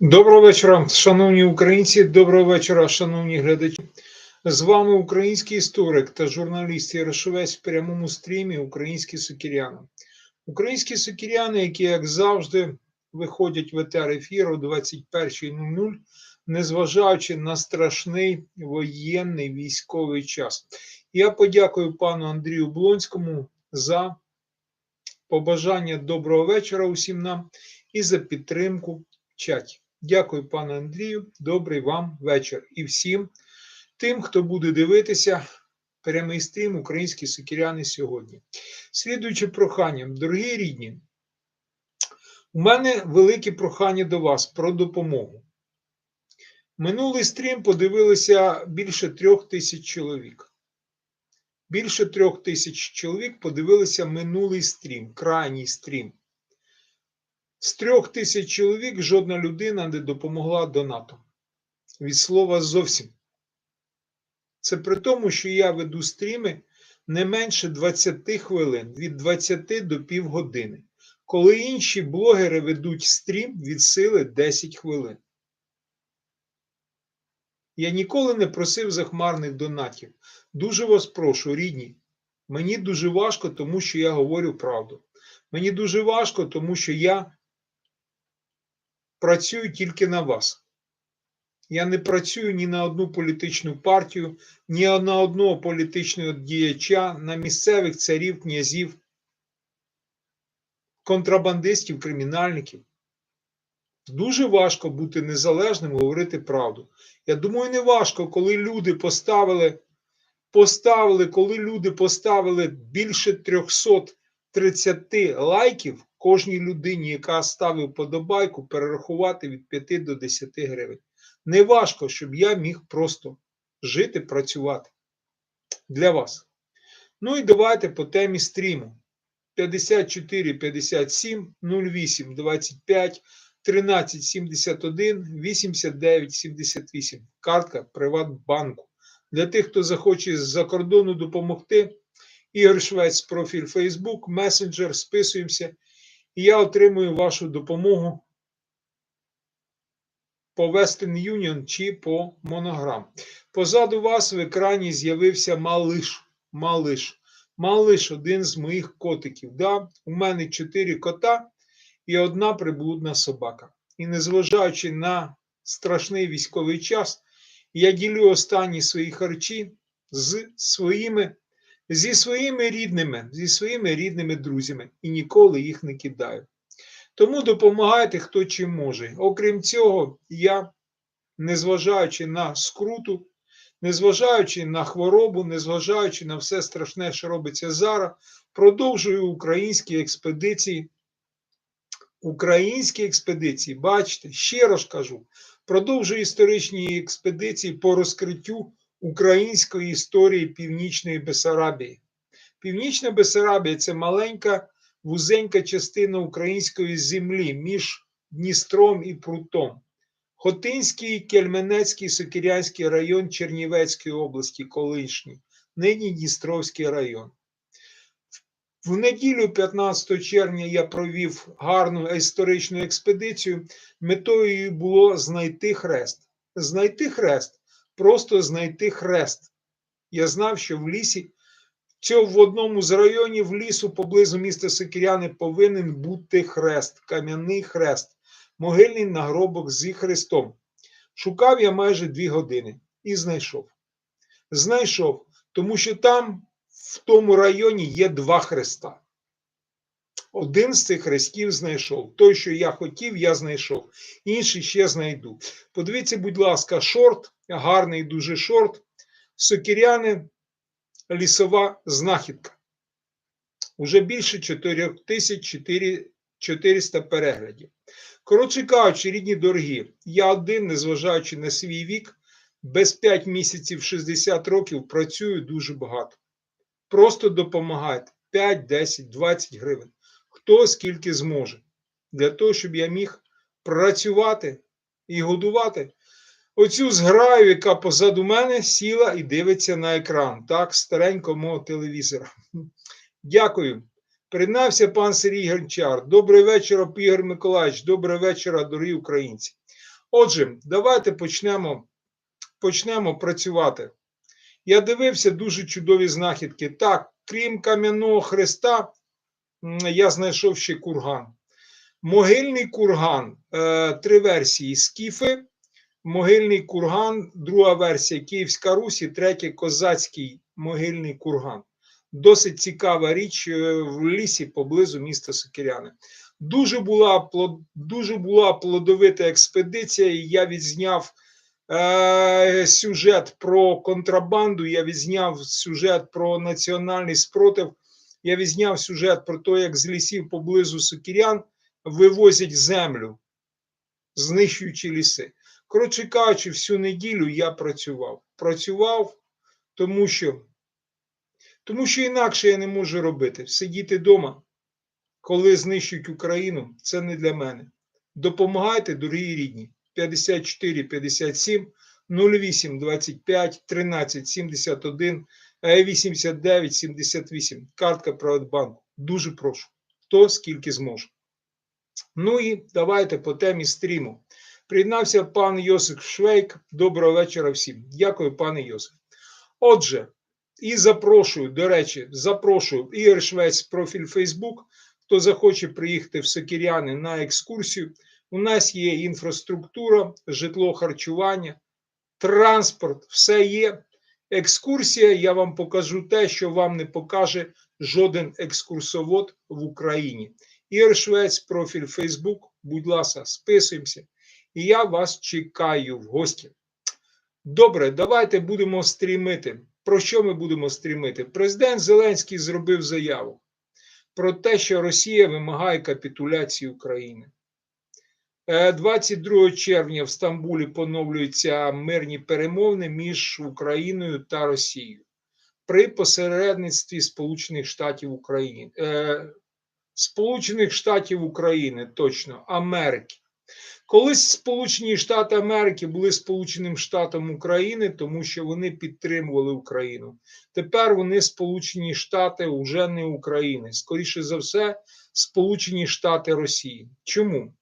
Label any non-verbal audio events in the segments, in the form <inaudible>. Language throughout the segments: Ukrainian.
Доброго вечора, шановні українці. Доброго вечора, шановні глядачі. З вами український історик та журналіст Ярошовець в прямому стрімі Українські сокіряни. Українські сокіряни, які, як завжди, виходять в етер ефіру о 21.00, незважаючи на страшний воєнний військовий час. Я подякую пану Андрію Блонському за побажання доброго вечора усім нам і за підтримку в чаті. Дякую, пане Андрію. Добрий вам вечір і всім тим, хто буде дивитися прямий стрім Українські сокіряни сьогодні. Слідуючи проханням, дорогі рідні, у мене велике прохання до вас про допомогу. Минулий стрім подивилися більше трьох тисяч чоловік. Більше трьох тисяч чоловік подивилися минулий стрім, крайній стрім. З трьох тисяч чоловік жодна людина не допомогла донатом. Від слова зовсім. Це при тому, що я веду стріми не менше 20 хвилин, від 20 до півгодини, коли інші блогери ведуть стрім від сили 10 хвилин. Я ніколи не просив захмарних донатів. Дуже вас прошу, рідні. Мені дуже важко, тому що я говорю правду. Мені дуже важко, тому що я працюю тільки на вас. Я не працюю ні на одну політичну партію, ні на одного політичного діяча, на місцевих царів, князів, контрабандистів, кримінальників. Дуже важко бути незалежним, говорити правду. Я думаю, не важко, коли люди поставили, поставили, коли люди поставили більше 330 лайків кожній людині, яка ставив подобайку, перерахувати від 5 до 10 гривень. Не важко, щоб я міг просто жити, працювати для вас. Ну і давайте по темі стріму. 54 57 08 25 13 71 89 78. Картка Приватбанку. Для тих, хто захоче з-за кордону допомогти, Ігор Швець, профіль Facebook, месенджер, списуємося, і я отримую вашу допомогу по Western Union чи по Monogram. Позаду вас в екрані з'явився малиш. Малиш. Малиш один з моїх котиків. Да? У мене чотири кота і одна приблудна собака. І незважаючи на страшний військовий час, я ділю останні свої харчі з своїми, зі своїми рідними, зі своїми рідними друзями і ніколи їх не кидаю. Тому допомагайте, хто чим може. Окрім цього, я, незважаючи на скруту, незважаючи на хворобу, незважаючи на все страшне, що робиться зараз, продовжую українські експедиції. Українські експедиції, бачите, ще раз кажу, продовжую історичні експедиції по розкриттю української історії Північної Бесарабії. Північна Бесарабія це маленька вузенька частина української землі між Дністром і Прутом. Хотинський, Кельменецький, Сокирянський район Чернівецької області, колишній, нині Дністровський район. В неділю, 15 червня, я провів гарну історичну експедицію. Метою її було знайти хрест. Знайти хрест, просто знайти хрест. Я знав, що в лісі, в одному з районів лісу поблизу міста Сокиряни повинен бути хрест, кам'яний хрест, могильний нагробок зі хрестом. Шукав я майже дві години і знайшов. Знайшов, тому що там в тому районі є два хреста. Один з цих хрестів знайшов. Той, що я хотів, я знайшов. Інший ще знайду. Подивіться, будь ласка, шорт, гарний дуже шорт. Сокіряни, лісова знахідка. Уже більше 4400 переглядів. Коротше кажучи, рідні дорогі, я один, незважаючи на свій вік, без 5 місяців 60 років працюю дуже багато. Просто допомагайте 5, 10, 20 гривень. Хто скільки зможе. Для того, щоб я міг працювати і годувати оцю зграю, яка позаду мене сіла і дивиться на екран. Так, старенького мого телевізора. <laughs> Дякую. Приєднався пан Сергій Гончар. Добрий вечір, Ігор Миколаївич. Добрий вечір, дорогі українці. Отже, давайте почнемо, почнемо працювати. Я дивився дуже чудові знахідки. Так, крім кам'яного хреста, м, я знайшов ще курган. Могильний курган, е, три версії: скіфи, могильний курган, друга версія Київська Русь і третя козацький могильний курган. Досить цікава річ е, в лісі поблизу міста Сокиряни. Дуже була, дуже була плодовита експедиція, і я відзняв е, сюжет про контрабанду, я відзняв сюжет про національний спротив, я відзняв сюжет про те, як з лісів поблизу Сокирян вивозять землю, знищуючи ліси. Коротше кажучи, всю неділю я працював. Працював, тому що, тому що інакше я не можу робити. Сидіти вдома, коли знищують Україну, це не для мене. Допомагайте, дорогі рідні. 54 57 08 25 13 71 89 78. Картка Приватбанку. Дуже прошу. Хто скільки зможе. Ну і давайте по темі стріму. Приєднався пан Йосип Швейк. Доброго вечора всім. Дякую, пане Йосип. Отже, і запрошую, до речі, запрошую Ігор Швець, профіль Фейсбук. Хто захоче приїхати в Сокіряни на екскурсію. У нас є інфраструктура, житло, харчування, транспорт, все є. Екскурсія. Я вам покажу те, що вам не покаже жоден екскурсовод в Україні. Ігор Швець, профіль Фейсбук. Будь ласка, списуємося. І я вас чекаю в гості. Добре, давайте будемо стрімити. Про що ми будемо стрімити? Президент Зеленський зробив заяву про те, що Росія вимагає капітуляції України. Е, 22 червня в Стамбулі поновлюються мирні перемовини між Україною та Росією при посередництві Сполучених Штатів України. Е, Сполучених Штатів України, точно, Америки. Колись Сполучені Штати Америки були Сполученим Штатом України, тому що вони підтримували Україну. Тепер вони Сполучені Штати вже не України. Скоріше за все, Сполучені Штати Росії. Чому?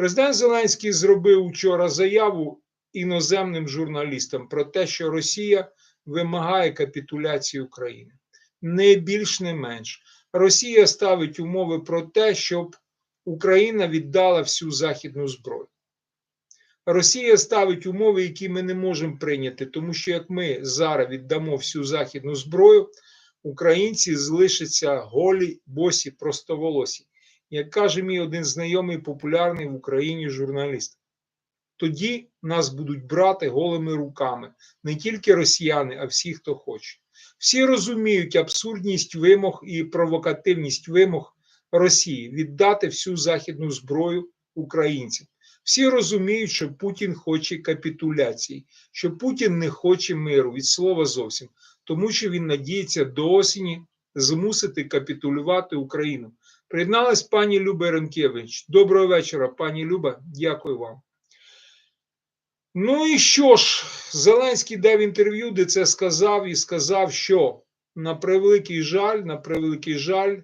Президент Зеленський зробив вчора заяву іноземним журналістам про те, що Росія вимагає капітуляції України. Не більш, не менш. Росія ставить умови про те, щоб Україна віддала всю західну зброю. Росія ставить умови, які ми не можемо прийняти, тому що як ми зараз віддамо всю західну зброю, українці залишаться голі, босі, простоволосі. Як каже мій один знайомий популярний в Україні журналіст, тоді нас будуть брати голими руками не тільки росіяни, а всі, хто хоче. Всі розуміють абсурдність вимог і провокативність вимог Росії віддати всю західну зброю українцям. Всі розуміють, що Путін хоче капітуляції, що Путін не хоче миру від слова зовсім, тому що він надіється до осені змусити капітулювати Україну. Приєдналась пані Люба Ренкевич. Доброго вечора, пані Люба. Дякую вам. Ну і що ж, Зеленський дав інтерв'ю, де це сказав, і сказав, що на превеликий жаль, на превеликий жаль,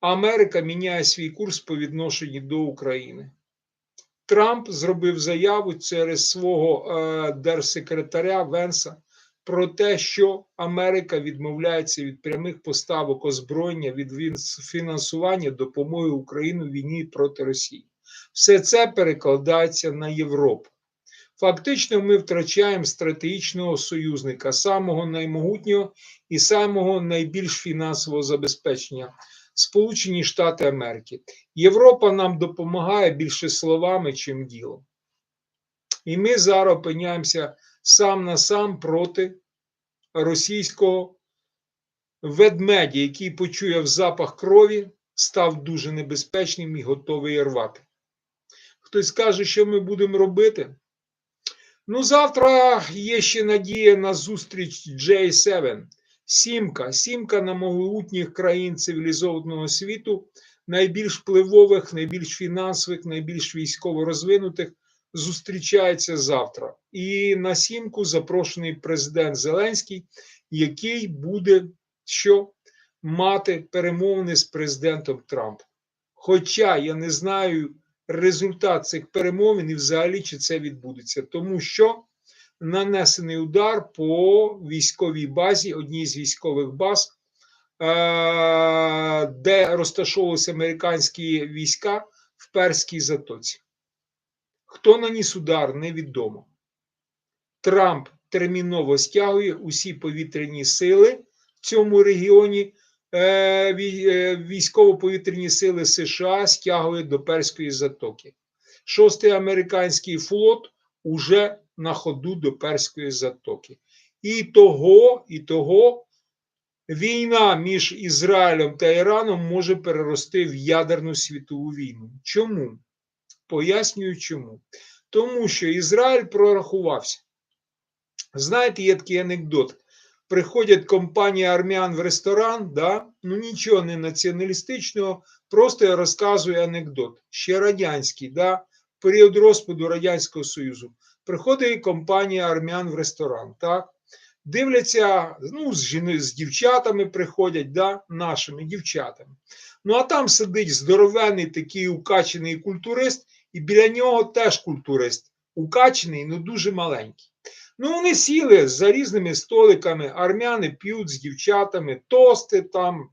Америка міняє свій курс по відношенню до України. Трамп зробив заяву через свого е, держсекретаря Венса про те, що Америка відмовляється від прямих поставок озброєння від фінансування допомоги Україні в війні проти Росії. Все це перекладається на Європу. Фактично, ми втрачаємо стратегічного союзника, самого наймогутнього і самого найбільш фінансового забезпечення Сполучені Штати Америки. Європа нам допомагає більше словами, чим ділом. І ми зараз опиняємося сам на сам проти російського ведмедя, який почує запах крові, став дуже небезпечним і готовий рвати. Хтось каже, що ми будемо робити. Ну, завтра є ще надія на зустріч J7. Сімка, сімка на могутніх країн цивілізованого світу, найбільш впливових, найбільш фінансових, найбільш військово розвинутих, зустрічається завтра. І на сімку запрошений президент Зеленський, який буде що мати перемовини з президентом Трампом. Хоча я не знаю результат цих перемовин і взагалі чи це відбудеться, тому що нанесений удар по військовій базі, одній з військових баз, е, де розташовувалися американські війська в Перській затоці. Хто наніс удар, невідомо. Трамп терміново стягує усі повітряні сили в цьому регіоні. Е, е, Військово-повітряні сили США стягує до Перської затоки. Шостий американський флот уже на ходу до Перської затоки. І того, і того війна між Ізраїлем та Іраном може перерости в ядерну світову війну. Чому? Пояснюю чому. Тому що Ізраїль прорахувався. Знаєте, є такий анекдот. Приходять компанії армян в ресторан, да? ну нічого не націоналістичного, просто я розказую анекдот. Ще радянський, да? період розпаду Радянського Союзу. Приходить компанія армян в ресторан, так? Дивляться, ну, з, жіни, з дівчатами приходять, да? нашими дівчатами. Ну, а там сидить здоровений такий укачений культурист, і біля нього теж культурист. Укачений, ну дуже маленький. Ну, вони сіли за різними столиками, армяни п'ють з дівчатами, тости там,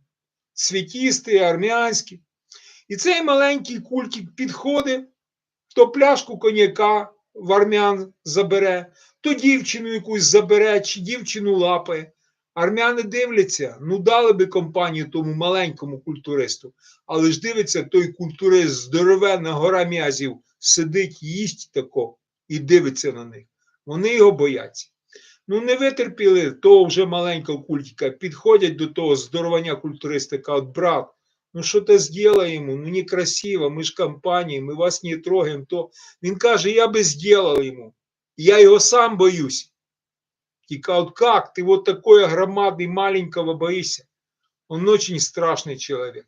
світісти, армянські. І цей маленький культик підходить, то пляшку коньяка в армян забере, то дівчину якусь забере, чи дівчину лапає. Армяни дивляться, ну дали би компанію тому маленькому культуристу, але ж дивиться, той культурист, здоровенна гора м'язів, сидить, їсть тако і дивиться на них. Вони його бояться. Ну, не витерпіли того вже маленького культика, підходять до того здоровання культуриста, кажуть, брат, ну що ти зробимо? Ну некрасиво, ми ж компанія, ми вас не трогаємо. То... Він каже, я би зробив йому. Я його сам боюсь. И кажут, как ты вот такой огромадный, маленького боишься? Он очень страшний чоловік.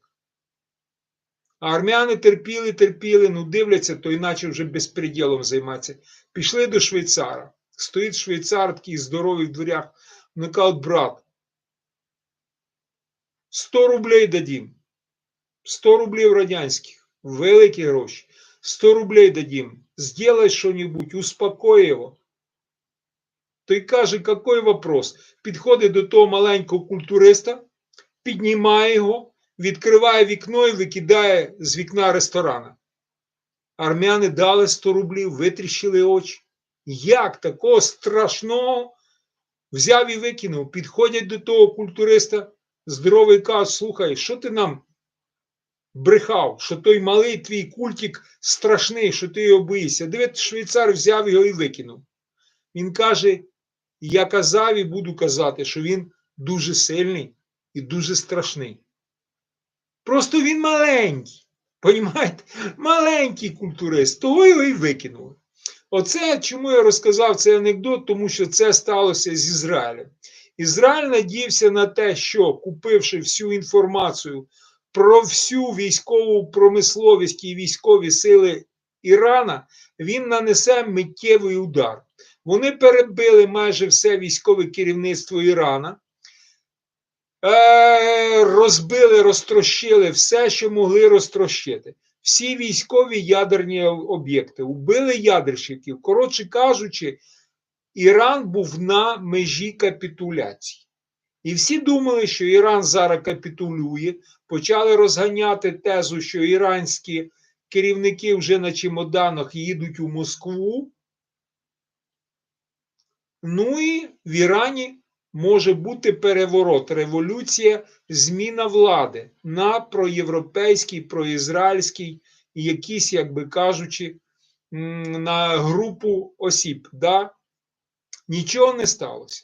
А армяни терпіли, терпіли, ну дивляться, то іначе вже безпреділом займатися. Пішли до швейцара. Стоїть швейцар, такий здоровий в дверях. Вони кажуть, брат, 100 рублей дадим. 100 рублей радянських. Великі гроші. 100 рублей дадим. Сделай що-нибудь, успокой його. Той каже, який вопрос? Підходить до того маленького культуриста, піднімає його, відкриває вікно і викидає з вікна ресторана. Армяни дали 100 рублів, витріщили очі. Як такого страшного взяв і викинув? Підходять до того культуриста, здоровий каже, слухай, що ти нам брехав, що той малий твій культик страшний, що ти його боїшся. Дивись, швейцар взяв його і викинув. Він каже: Я казав і буду казати, що він дуже сильний і дуже страшний. Просто він маленький. Понімаєте? Маленький культурист, того його і викинули. Оце чому я розказав цей анекдот, тому що це сталося з Ізраїлем. Ізраїль надіявся на те, що купивши всю інформацію про всю військову промисловість і військові сили Ірана, він нанесе миттєвий удар. Вони перебили майже все військове керівництво Ірана, е, розбили, розтрощили все, що могли розтрощити. Всі військові ядерні об'єкти, убили ядерщиків. Коротше кажучи, Іран був на межі капітуляції. І всі думали, що Іран зараз капітулює, почали розганяти тезу, що іранські керівники вже на чемоданах їдуть у Москву. Ну і в Ірані може бути переворот, революція, зміна влади на проєвропейський, проізраїльський, якісь, як би кажучи, на групу осіб. Да? Нічого не сталося.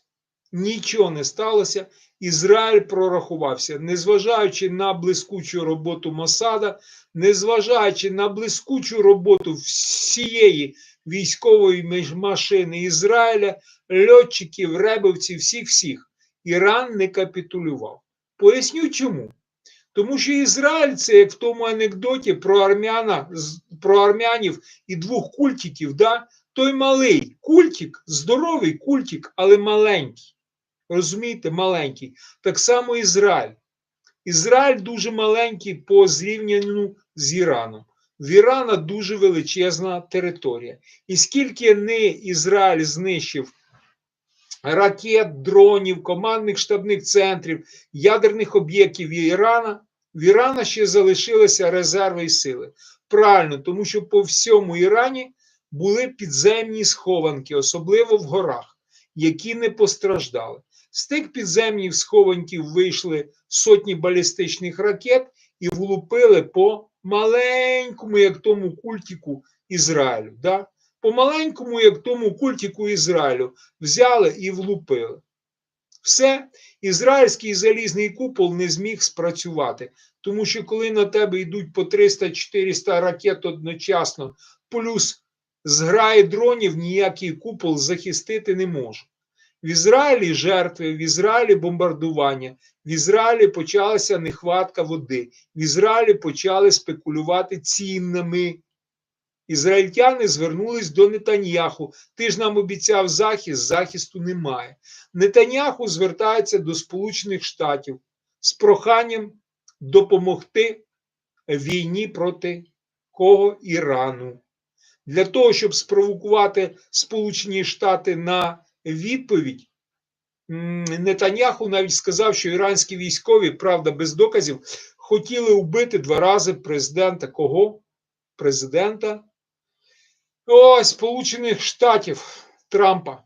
Нічого не сталося. Ізраїль прорахувався, незважаючи на блискучу роботу Мосада, незважаючи на блискучу роботу всієї військової машини Ізраїля, льотчиків, ребовців, всіх-всіх, Іран не капітулював. Поясню чому. Тому що Ізраїль це як в тому анекдоті про армяна, про армянів і двох культиків, да? той малий культик, здоровий культик, але маленький. Розумієте, маленький. Так само Ізраїль. Ізраїль дуже маленький по зрівнянню з Іраном. В Ірана дуже величезна територія. І скільки не Ізраїль знищив ракет, дронів, командних штабних центрів, ядерних об'єктів Ірана, в Ірана ще залишилися резерви і сили. Правильно, тому що по всьому Ірані були підземні схованки, особливо в горах, які не постраждали. З тих підземних схованків вийшли сотні балістичних ракет і влупили по маленькому, як тому культику Ізраїлю. Да? По маленькому, як тому культику Ізраїлю, взяли і влупили. Все, ізраїльський залізний купол не зміг спрацювати, тому що коли на тебе йдуть по 300-400 ракет одночасно, плюс зграї дронів, ніякий купол захистити не може. В Ізраїлі жертви, в Ізраїлі бомбардування, в Ізраїлі почалася нехватка води, в Ізраїлі почали спекулювати цінами. Ізраїльтяни звернулись до Нетаньяху. Ти ж нам обіцяв захист, захисту немає. Нетаньяху звертається до Сполучених Штатів з проханням допомогти війні проти кого Ірану. Для того, щоб спровокувати Сполучені Штати на відповідь, Нетаньяху навіть сказав, що іранські військові, правда, без доказів, хотіли вбити два рази президента кого? Президента О, Сполучених Штатів Трампа.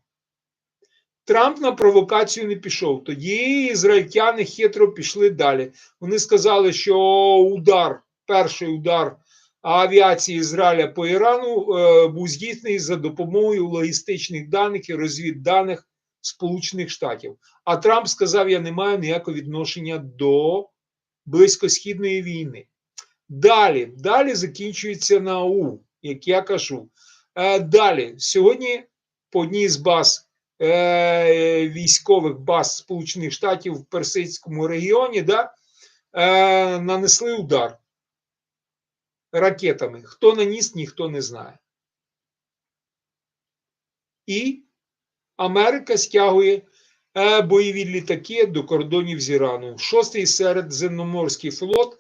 Трамп на провокацію не пішов. Тоді ізраїльтяни хитро пішли далі. Вони сказали, що удар, перший удар авіації Ізраїля по Ірану е, був здійснений за допомогою логістичних даних і розвідданих Сполучених Штатів. А Трамп сказав: Я не маю ніякого відношення до близькосхідної війни. Далі, далі закінчується НАУ, як я кажу. Е, далі, сьогодні по одній з баз е, військових баз Сполучених Штатів в Персидському регіоні да, нанесли удар ракетами. Хто наніс, ніхто не знає. І Америка стягує е, бойові літаки до кордонів з Ірану. Шостий середземноморський флот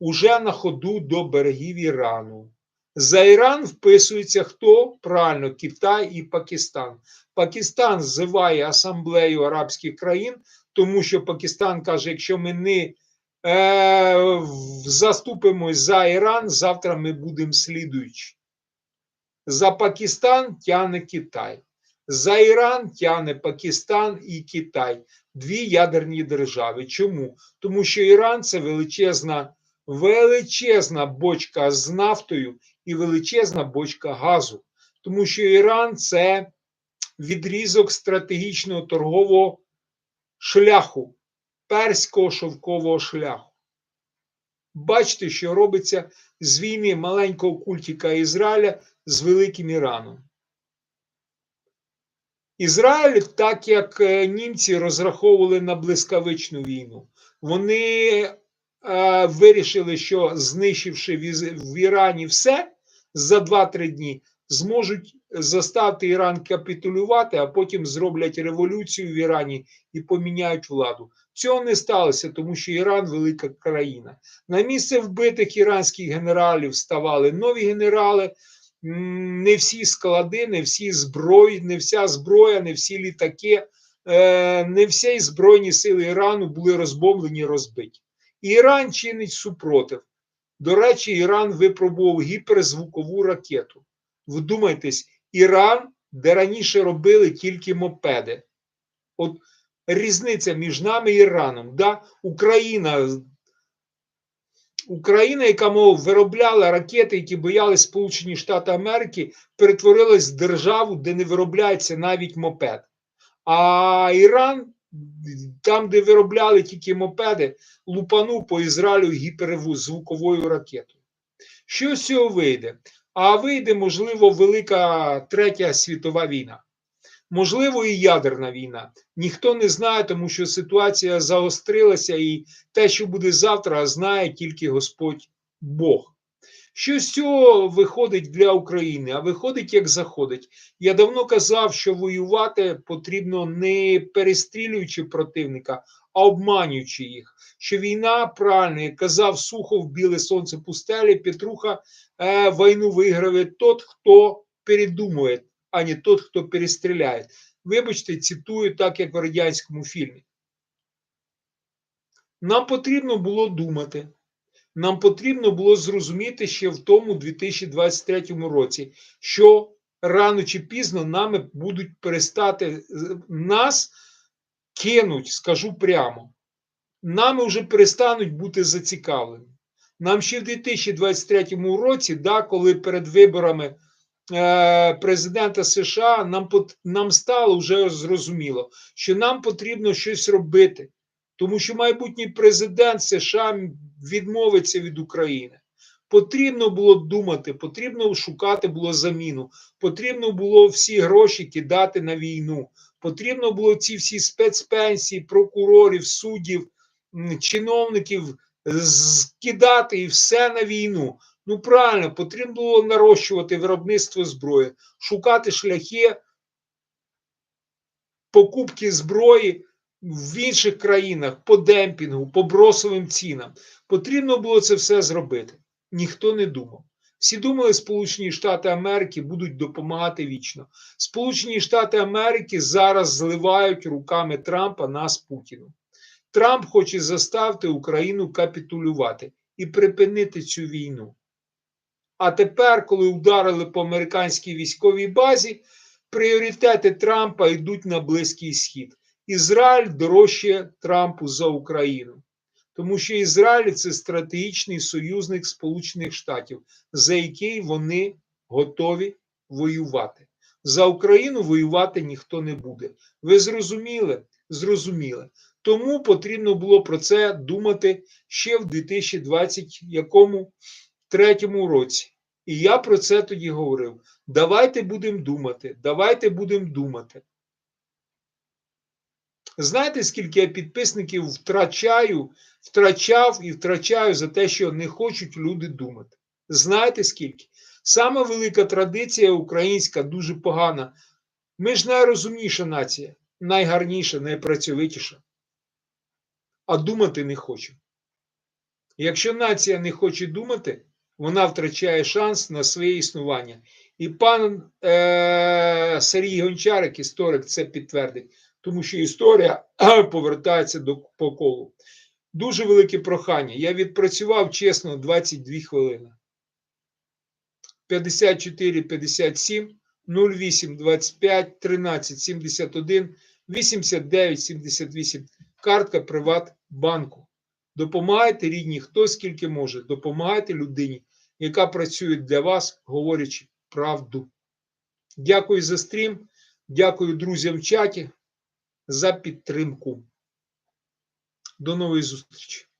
уже на ходу до берегів Ірану. За Іран вписується хто? Правильно, Китай і Пакистан. Пакистан ззиває асамблею арабських країн, тому що Пакистан каже: якщо ми не заступимось за Іран, завтра ми будемо слідуючі. За Пакистан тяне Китай. За Іран тяне Пакистан і Китай. Дві ядерні держави. Чому? Тому що Іран це величезна, величезна бочка з нафтою і величезна бочка газу. Тому що Іран це відрізок стратегічного торгового шляху, перського шовкового шляху. Бачите, що робиться з війни маленького культика Ізраїля з великим Іраном. Ізраїль, так як е, німці розраховували на блискавичну війну, вони е, вирішили, що знищивши в Ірані все за 2-3 дні, зможуть заставити Іран капітулювати, а потім зроблять революцію в Ірані і поміняють владу. Цього не сталося, тому що Іран велика країна. На місце вбитих іранських генералів ставали нові генерали. Не всі склади, не всі зброї, не вся зброя, не всі літаки, е, не всі збройні сили Ірану були розбомблені, розбиті. Іран чинить супротив. До речі, Іран випробував гіперзвукову ракету. Вдумайтесь, Іран, де раніше робили тільки мопеди. От різниця між нами і Іраном. Да? Україна, Україна, яка мов виробляла ракети, які боялись Сполучені Штати Америки, перетворилась в державу, де не виробляється навіть мопед. А Іран, там, де виробляли тільки мопеди, лупанув по Ізраїлю гіперзвуковою ракетою. Що з цього вийде? А вийде, можливо, Велика Третя світова війна. Можливо, і ядерна війна. Ніхто не знає, тому що ситуація загострилася, і те, що буде завтра, знає тільки Господь Бог. Що з цього виходить для України? А виходить, як заходить. Я давно казав, що воювати потрібно не перестрілюючи противника, а обманюючи їх. що війна правильно, як казав Сухов, біле сонце пустелі, Петруха е, війну виграє тот, хто передумує, а не тот, хто перестріляє. Вибачте, цитую так, як в радянському фільмі. Нам потрібно було думати. Нам потрібно було зрозуміти ще в тому 2023 році, що рано чи пізно нами будуть перестати нас кинуть, скажу прямо. Нами вже перестануть бути зацікавлені. Нам ще в 2023 році, да, коли перед виборами е, президента США, нам, нам стало вже зрозуміло, що нам потрібно щось робити. Тому що майбутній президент США відмовиться від України. Потрібно було думати, потрібно шукати було заміну, потрібно було всі гроші кидати на війну, потрібно було ці всі спецпенсії, прокурорів, суддів, чиновників скидати і все на війну. Ну правильно, потрібно було нарощувати виробництво зброї, шукати шляхи покупки зброї в інших країнах по демпінгу, по бросовим цінам. Потрібно було це все зробити. Ніхто не думав. Всі думали, Сполучені Штати Америки будуть допомагати вічно. Сполучені Штати Америки зараз зливають руками Трампа нас Путіну. Трамп хоче заставити Україну капітулювати і припинити цю війну. А тепер, коли ударили по американській військовій базі, пріоритети Трампа йдуть на Близький Схід. Ізраїль дорожче Трампу за Україну, тому що Ізраїль це стратегічний союзник Сполучених Штатів, за який вони готові воювати. За Україну воювати ніхто не буде. Ви зрозуміли? Зрозуміли. Тому потрібно було про це думати ще в 2023 році. І я про це тоді говорив. Давайте будемо думати, давайте будемо думати. Знаєте, скільки я підписників втрачаю, втрачав і втрачаю за те, що не хочуть люди думати? Знаєте скільки? Саме велика традиція українська дуже погана. Ми ж найрозумніша нація, найгарніша, найпрацьовитіша. А думати не хоче. Якщо нація не хоче думати, вона втрачає шанс на своє існування. І пан е- Сергій Гончарик, історик, це підтвердить тому що історія <clears throat> повертається до по колу. Дуже велике прохання. Я відпрацював чесно 22 хвилини. 54 57 08 25 13 71 89 78. Картка Приватбанку. Допомагайте рідні, хто скільки може. Допомагайте людині, яка працює для вас, говорячи правду. Дякую за стрім. Дякую друзям в чаті за підтримку. До нової зустрічі!